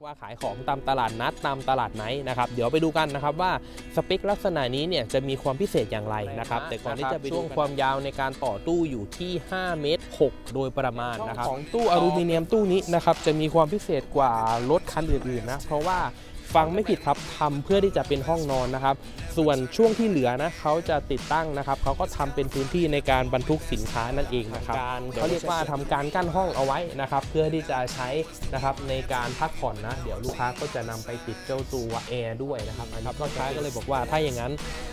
กว่าขายของตามตลาดนัดตามตลาดไหนนะครับเดี๋ยวไปดูกันนะครับว่าสเปคลักษณะนี้เนี่ยจะมีความพิเศษอย่างไรนะครับแต่ก่อนที่จะไปดูช่วงความยาวในการต่อตู้อยู่ที่ 5 เมตร 6 โดยประมาณนะครับของตู้อลูมิเนียมตู้นี้นะครับจะมีความพิเศษกว่ารถคันอื่นๆนะเพราะว่า ฟังไม่ผิดครับทำเพื่อที่จะเป็นห้องนอนนะครับ ส่วนช่วงที่เหลือนะเขาจะติดตั้งนะครับเขาก็ทำเป็นพื้นที่ในการบรรทุกสินค้านั่นเองนะครับเขาเรียกว่าทำการกั้นห้องเอาไว้นะครับ เพื่อที่จะใช้นะครับในการพักผ่อนนะ เดี๋ยวลูกค้าก็จะนำไปติดเจ้าตัวแอร์ด้วยนะครับอันนี้ก็ใช้ก็เลยบอกว่าถ้าอย่างนั้น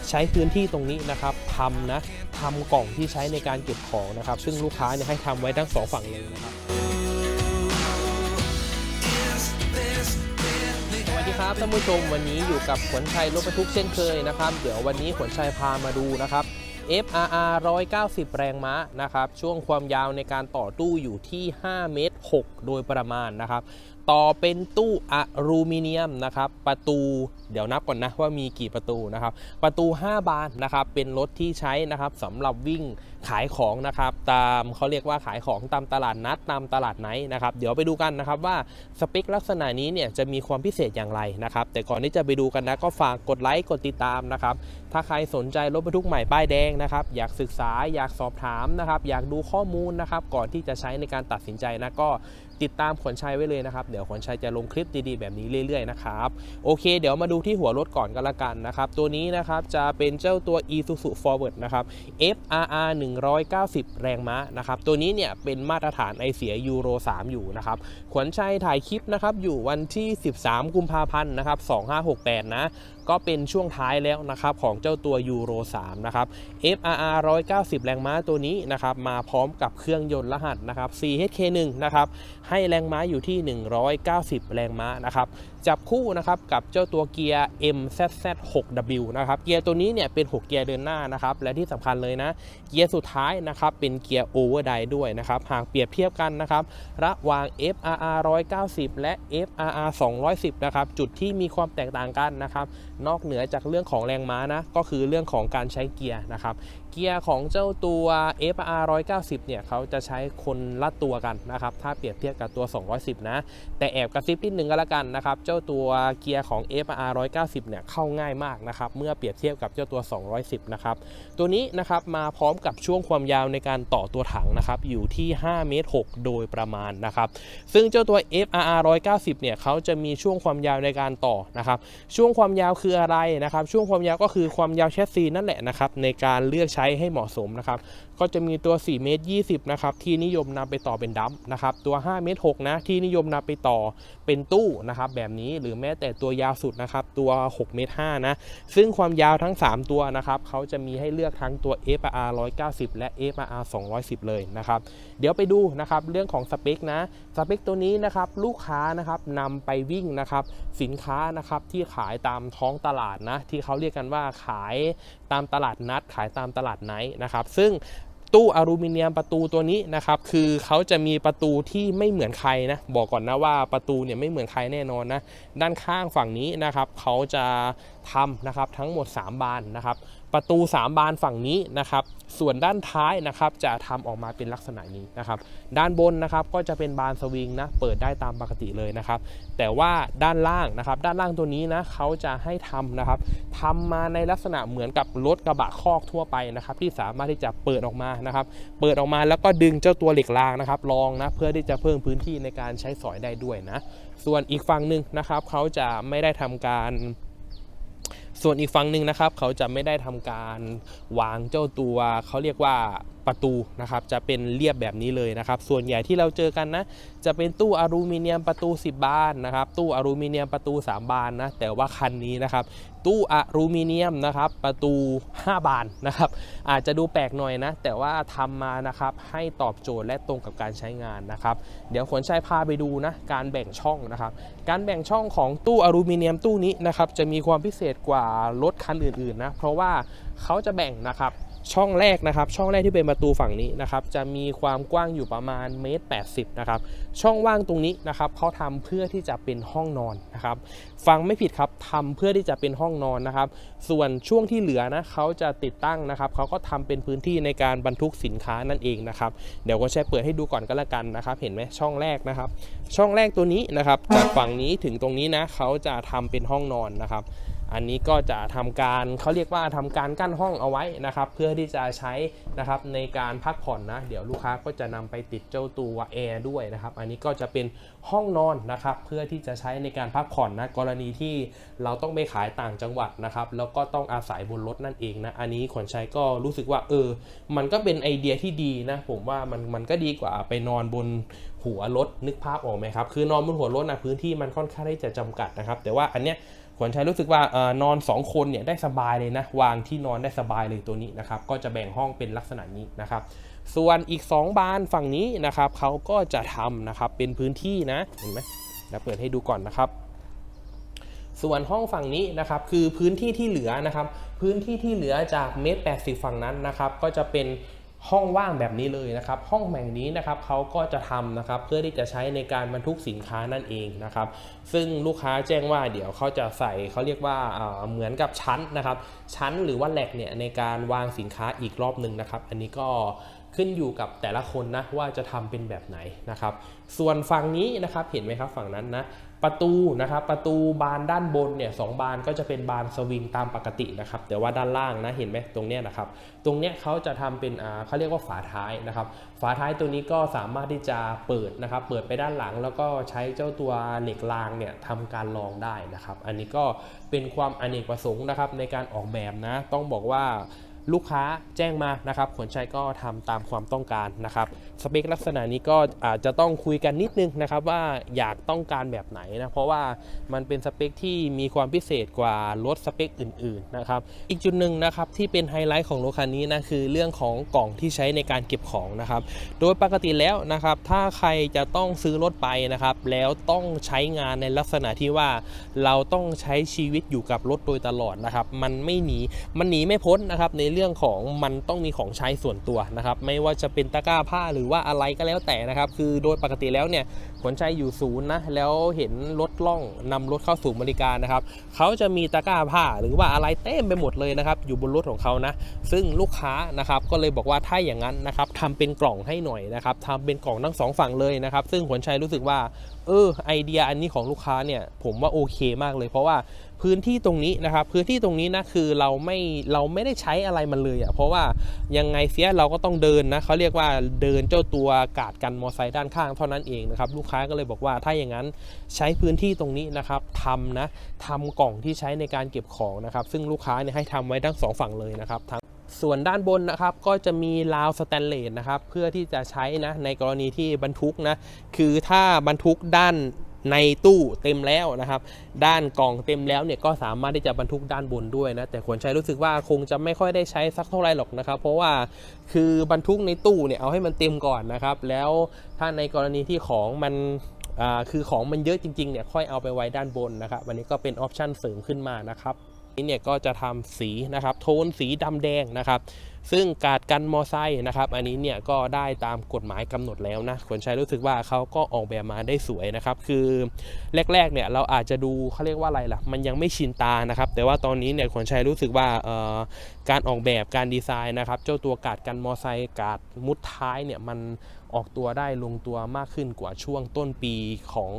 ใช้พื้นที่ตรงนี้นะครับทำนะทำกล่องที่ใช้ในการเก็บของนะครับ ซึ่งลูกค้าเนี่ยให้ทำไว้ทั้งสองฝั่งเลยนะครับ ครับท่านผู้ชมวันนี้อยู่กับขวัญชัยรถบรรทุกเช่นเคยนะครับ เดี๋ยววันนี้ขวัญชัยพามาดูนะครับ FRR 190 แรงม้านะครับ ช่วงความยาวในการต่อตู้อยู่ที่ 5 เมตร 6 โดยประมาณนะครับ ต่อเป็นตู้อลูมิเนียมนะครับ ประตูเดี๋ยวนับก่อนนะว่ามีกี่ประตูนะครับ ประตู 5 บานนะครับเป็นรถที่ใช้นะครับสำหรับวิ่งขายของนะครับ ตามเขาเรียกว่าขายของตามตลาดนัดตามตลาดไหนนะครับ เดี๋ยวไปดูกันนะครับว่าสเปคลักษณะนี้เนี่ยจะมีความพิเศษอย่างไรนะครับ แต่ก่อนที่จะไปดูกันนะก็ฝากกดไลค์กดติดตามนะครับถ้าใครสนใจรถบรรทุกใหม่ป้ายแดงนะครับ อยากศึกษาอยากสอบถามนะครับ อยากดูข้อมูลนะครับ ก่อนที่จะใช้ในการตัดสินใจนะก็ ติดตามขนชัยไว้เลยนะครับ เดี๋ยวขนชัยจะลงคลิปดีๆแบบนี้เรื่อยๆนะครับโอเค เดี๋ยวมาดูที่หัวรถก่อนกันละกันนะครับ ตัวนี้นะครับจะเป็นเจ้าตัว Isuzu Forward นะครับ FRR 190 แรงม้านะครับ ตัวนี้เนี่ยเป็นมาตรฐานไอเสียยูโร 3 อยู่นะครับ ขวัญชัยถ่ายคลิปนะครับอยู่วันที่ 13 กุมภาพันธ์นะครับ 2568 นะก็เป็นช่วงท้ายแล้วนะครับของเจ้าตัวยูโร 3 นะครับ FRR 190 แรงม้าตัวนี้นะครับมาพร้อมกับเครื่องยนต์รหัสนะครับ 4HK1 นะครับให้แรงม้าอยู่ที่ 190 แรงม้านะครับ จับคู่นะครับกับเจ้าตัวเกียร์ MZZ6W นะครับเกียร์ตัวนี้เนี่ยเป็น 6 เกียร์เดินหน้านะครับและที่สำคัญเลยนะ เกียร์สุดท้ายนะครับเป็นเกียร์โอเวอร์ไดด้วยนะครับหากเปรียบเทียบกันนะครับระหว่าง FRR 190 และ FRR 210นะครับจุดที่มีความแตกต่างกันนะครับนอกเหนือจากเรื่องของแรงม้านะก็คือเรื่องของการใช้เกียร์นะครับเกียร์ของเจ้าตัว FRR 190 เนี่ยเขาจะใช้คนละตัวกันนะครับถ้าเปรียบเทียบกับตัว 210 นะ แต่แอบกระซิบนิดนึงก็แล้วกันนะครับเจ้าาตัวเกียร์ของ FR 190 เนี่ยเข้าง่ายมากนะครับ เมื่อเปรียบเทียบกับเจ้าตัว 210 นะครับ ตัวนี้นะครับมาพร้อมกับช่วงความยาวในการต่อตัวถังนะครับ อยู่ที่ 5 เมตร 6 โดยประมาณนะครับ ซึ่งเจ้าตัว FR 190 เนี่ยเขาจะมีช่วงความยาวในการต่อนะครับ ช่วงความยาวคืออะไรนะครับ ช่วงความยาวก็คือความยาวแชสซีนั่นแหละนะครับ ในการเลือกใช้ให้เหมาะสมนะครับก็จะมีตัว4เมตร20นะครับที่นิยมนำไปต่อเป็นดัมนะครับตัว5เมตร6นะที่นิยมนำไปต่อเป็นตู้นะครับแบบนี้หรือแม้แต่ตัวยาวสุดนะครับตัว6เมตร5นะซึ่งความยาวทั้ง 3 ตัวนะครับเขาจะมีให้เลือกทั้งตัว FR 190 และ FR 210 เลยนะครับเดี๋ยวไปดูนะครับเรื่องของสเปคนะสเปคตัวนี้นะครับลูกค้านะครับนำไปวิ่งนะครับสินค้านะครับที่ขายตามท้องตลาดนะที่เขาเรียกกันว่าขายตามตลาดนัด ขายตามตลาดไหนนะครับซึ่ง ตู้อลูมิเนียมประตูตัวนี้นะครับคือเขาจะมีประตูที่ไม่เหมือนใครนะบอกก่อนนะว่าประตูเนี่ยไม่เหมือนใครแน่นอนนะด้านข้างฝั่งนี้นะครับเขาจะ ทำนะครับทั้งหมด 3 บานนะครับประตู 3 บานฝั่งนี้นะครับส่วนด้านท้ายนะครับจะทำออกมาเป็นลักษณะนี้นะครับด้านบนนะครับก็จะเป็นบานสวิงนะเปิดได้ตามปกติเลยนะครับแต่ว่าด้านล่างนะครับด้านล่างตัวนี้นะเขาจะให้ทำนะครับทำมาในลักษณะเหมือนกับรถกระบะคอกทั่วไปนะครับที่สามารถที่จะเปิดออกมานะครับเปิดออกมาแล้วก็ดึงเจ้าตัวเหล็กรางนะครับรองนะเพื่อที่จะเพิ่มพื้นที่ในการใช้สอยได้ด้วยนะส่วนอีกฝั่งหนึ่งนะครับเขาจะไม่ได้ทำการ ส่วนอีกฝั่งหนึ่งนะครับ เขาจะไม่ได้ทำการวางเจ้าตัว เขาเรียกว่า ประตูนะครับจะเป็นเรียบแบบนี้เลยนะครับ ส่วนใหญ่ที่เราเจอกันนะ จะเป็นตู้อลูมิเนียมประตู 10 บานนะครับ ตู้อลูมิเนียมประตู 3 บานนะ แต่ว่าคันนี้นะครับ ตู้อลูมิเนียมนะครับ ประตู 5 บานนะครับ อาจจะดูแปลกหน่อยนะ แต่ว่าทำมานะครับให้ตอบโจทย์และตรงกับการใช้งานนะครับ เดี๋ยวขนชัยพาไปดูนะ การแบ่งช่องนะครับ การแบ่งช่องของตู้อลูมิเนียมตู้นี้นะครับ จะมีความพิเศษกว่ารถคันอื่นๆนะ เพราะว่าเขาจะแบ่งนะครับ ช่องแรกนะครับช่องแรกที่เป็นประตูฝั่งนี้นะครับจะมีความกว้างอยู่ประมาณเมตร80นะครับช่องว่างตรงนี้นะครับเขาทำเพื่อที่จะเป็นห้องนอนนะครับฟังไม่ผิดครับทำเพื่อที่จะเป็นห้องนอนนะครับ ส่วนช่วงที่เหลือนะเขาจะติดตั้งนะครับเขาก็ทำเป็นพื้นที่ในการบรรทุกสินค้านั่นเองนะครับเดี๋ยวก็ใช้เปิดให้ดูก่อนก็แล้วกันนะครับเห็นไหมช่องแรกนะครับ ช่องแรกตัวนี้นะครับจากฝั่งนี้ถึงตรงนี้นะเขาจะทำเป็นห้องนอนนะครับ อันนี้ก็จะทำการเขาเรียกว่าทำการกั้นห้องเอาไว้นะครับ เพื่อที่จะใช้นะครับในการพักผ่อนนะ เดี๋ยวลูกค้าก็จะนำไปติดเจ้าตัวแอร์ด้วยนะครับ อันนี้ก็จะเป็นห้องนอนนะครับ เพื่อที่จะใช้ในการพักผ่อนนะ กรณีที่เราต้องไปขายต่างจังหวัดนะครับ แล้วก็ต้องอาศัยบนรถนั่นเองนะ อันนี้ขนชัยก็รู้สึกว่าเออ มันก็เป็นไอเดียที่ดีนะ ผมว่ามันมันก็ดีกว่าไปนอนบนหัวรถนึกภาพออกไหมครับ คือนอนบนหัวรถนะพื้นที่มันค่อนข้างที่จะจำกัดนะครับ แต่ว่าอันเนี้ย ขวัญชัยรู้สึกว่าออนอน 2 คนเนี่ยได้สบายเลยนะ วางที่นอนได้สบายเลยตัวนี้นะครับ ก็จะแบ่งห้องเป็นลักษณะนี้นะครับ ส่วนอีก 2 บานฝั่งนี้นะครับเขาก็จะทำนะครับเป็นพื้นที่นะเห็นไหมเดี๋ยวเปิดให้ดูก่อนนะครับ ส่วนห้องฝั่งนี้นะครับคือพื้นที่ที่เหลือนะครับ พื้นที่ที่เหลือจากเมตรแปดสิบฝั่งนั้นนะครับ ก็จะเป็น ห้องว่างแบบนี้เลยนะครับ ห้องแห่งนี้นะครับเขาก็จะทำนะครับเพื่อที่จะใช้ในการบรรทุกสินค้านั่นเองนะครับ ซึ่งลูกค้าแจ้งว่าเดี๋ยวเขาจะใส่เขาเรียกว่าเอ่อเหมือนกับชั้นนะครับ ชั้นหรือว่าแหลกเนี่ยในการวางสินค้าอีกรอบหนึ่งนะครับ อันนี้ก็ ขึ้นอยู่กับแต่ละคนนะว่าจะทำเป็นแบบไหนนะครับ ส่วนฝั่งนี้นะครับเห็นไหมครับฝั่งนั้นนะประตูนะครับประตูบานด้านบนเนี่ยสองบานก็จะเป็นบานสวิงตามปกตินะครับแต่ว่าด้านล่างนะเห็นไหมตรงเนี้ยนะครับตรงเนี้ยเขาจะทำเป็นอ่าเขาเรียกว่าฝาท้ายนะครับฝาท้ายตัวนี้ก็สามารถที่จะเปิดนะครับเปิดไปด้านหลัง แล้วก็ใช้เจ้าตัวเหล็กรางเนี่ยทำการรองได้นะครับ อันนี้ก็เป็นความอเนกประสงค์นะครับในการออกแบบนะต้องบอกว่า ลูกค้าแจ้งมานะครับขนชัยก็ทำตามความต้องการนะครับสเปคลักษณะนี้ก็อาจจะต้องคุยกันนิดนึงนะครับว่าอยากต้องการแบบไหนนะเพราะว่ามันเป็นสเปคที่มีความพิเศษกว่ารถสเปคอื่นๆนะครับอีกจุดหนึ่งนะครับที่เป็นไฮไลท์ของรถคันนี้นะคือเรื่องของกล่องที่ใช้ในการเก็บของนะครับโดยปกติแล้วนะครับถ้าใครจะต้องซื้อรถไปนะครับแล้วต้องใช้งานในลักษณะที่ว่าเราต้องใช้ชีวิตอยู่กับรถโดยตลอดนะครับมันไม่หนีมันหนีไม่พ้นนะครับในเรื่องของมันต้องมีของใช้ส่วนตัวนะครับ ไม่ว่าจะเป็นตะกร้าผ้าหรือว่าอะไรก็แล้วแต่นะครับ คือโดยปกติแล้วเนี่ยขนชัยอยู่ศูนย์นะแล้วเห็นรถล่องนำรถเข้าสู่บริการนะครับเขาจะมีตะกร้าผ้าหรือว่าอะไรเต็มไปหมดเลยนะครับอยู่บนรถของเขานะ ซึ่งลูกค้านะครับก็เลยบอกว่าถ้าอย่างนั้นนะครับทำเป็นกล่องให้หน่อยนะครับทำเป็นกล่องทั้งสองฝั่งเลยนะครับซึ่งขนชัยรู้สึกว่าเออไอเดียอันนี้ของลูกค้าเนี่ยผมว่าโอเคมากเลย เพราะว่าพื้นที่ตรงนี้นะครับพื้นที่ตรงนี้นะคือเราไม่เราไม่ได้ใช้อะไรมันเลยอะ่ะเพราะว่ายังไงเสียเราก็ต้องเดินนะเขาเรียกว่าเดินเจ้าตัวกาดกันมอไซค์ด้านข้างเท่านั้นเองนะครับลูกค้าก็เลยบอกว่าถ้าอย่างนั้นใช้พื้นที่ตรงนี้นะครับทำนะทำกล่องที่ใช้ในการเก็บของนะครับซึ่งลูกค้าเนี่ยให้ทำไว้ทั้งสองฝั่งเลยนะครับทั้งส่วนด้านบนนะครับก็จะมีราวสแตนเลสนะครับเพื่อที่จะใช้นะในกรณีที่บรรทุกนะคือถ้าบรรทุกด้าน ในตู้เต็มแล้วนะครับ ด้านกล่องเต็มแล้วเนี่ยก็สามารถที่จะบรรทุกด้านบนด้วยนะ แต่ควรใช้รู้สึกว่าคงจะไม่ค่อยได้ใช้สักเท่าไหร่หรอกนะครับ เพราะว่าคือบรรทุกในตู้เนี่ยเอาให้มันเต็มก่อนนะครับ แล้วถ้าในกรณีที่ของมันคือของมันเยอะจริงๆเนี่ยค่อยเอาไปไว้ด้านบนนะครับวันนี้ก็เป็นออปชั่นเสริมขึ้นมานะครับนี้เนี่ยก็จะทำสีนะครับโทนสีดำแดงนะครับ ซึ่งการดกันมอไซค์นะครับ อันนี้เนี่ยก็ได้ตามกฎหมายกำหนดแล้วนะขนชัยรู้สึกว่าเขาก็ออกแบบมาได้สวยนะครับ คือแรกๆเนี่ยเราอาจจะดูเขาเรียกว่าอะไรล่ะ มันยังไม่ชินตานะครับ แต่ว่าตอนนี้เนี่ยขนชัยรู้สึกว่าการออกแบบการดีไซน์นะครับ เจ้าตัวกาดกันมอไซค์กาดมุดท้ายเนี่ยมันออกตัวได้ลงตัวมากขึ้นกว่าช่วงต้นปีของ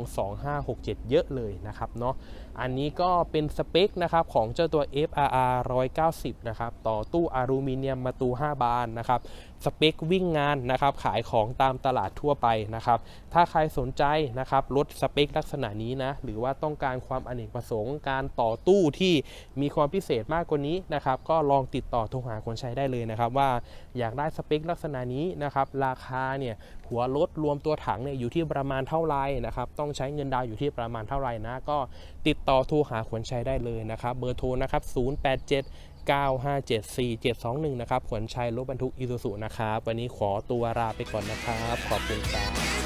2567 เยอะเลยนะครับเนาะ อันนี้ก็เป็นสเปคนะครับของเจ้าตัว FRR 190 นะครับ ต่อตู้อลูมิเนียมประตู 5 บานนะครับสเปควิ่งงานนะครับขายของตามตลาดทั่วไปนะครับถ้าใครสนใจนะครับรถสเปคลักษณะนี้นะหรือว่าต้องการความอเนกประสงค์ การต่อตู้ที่มีความพิเศษมากกว่านี้นะครับก็ลองติดต่อโทรหาคนใช้ได้เลยนะครับว่าอยากได้สเปคลักษณะนี้นะครับราคาเนี่ยหัวรถรวมตัวถังเนี่ยอยู่ที่ประมาณเท่าไหร่นะครับต้องใช้เงินดาวอยู่ที่ประมาณเท่าไหร่นะก็ติดต่อโทรหาขวัญชัยได้เลยนะครับเบอร์โทรนะครับ087 957 4721 นะครับขวัญชัยรถบรรทุกอีซูซุนะครับ วันนี้ขอตัวลาไปก่อนนะครับ ขอบคุณครับ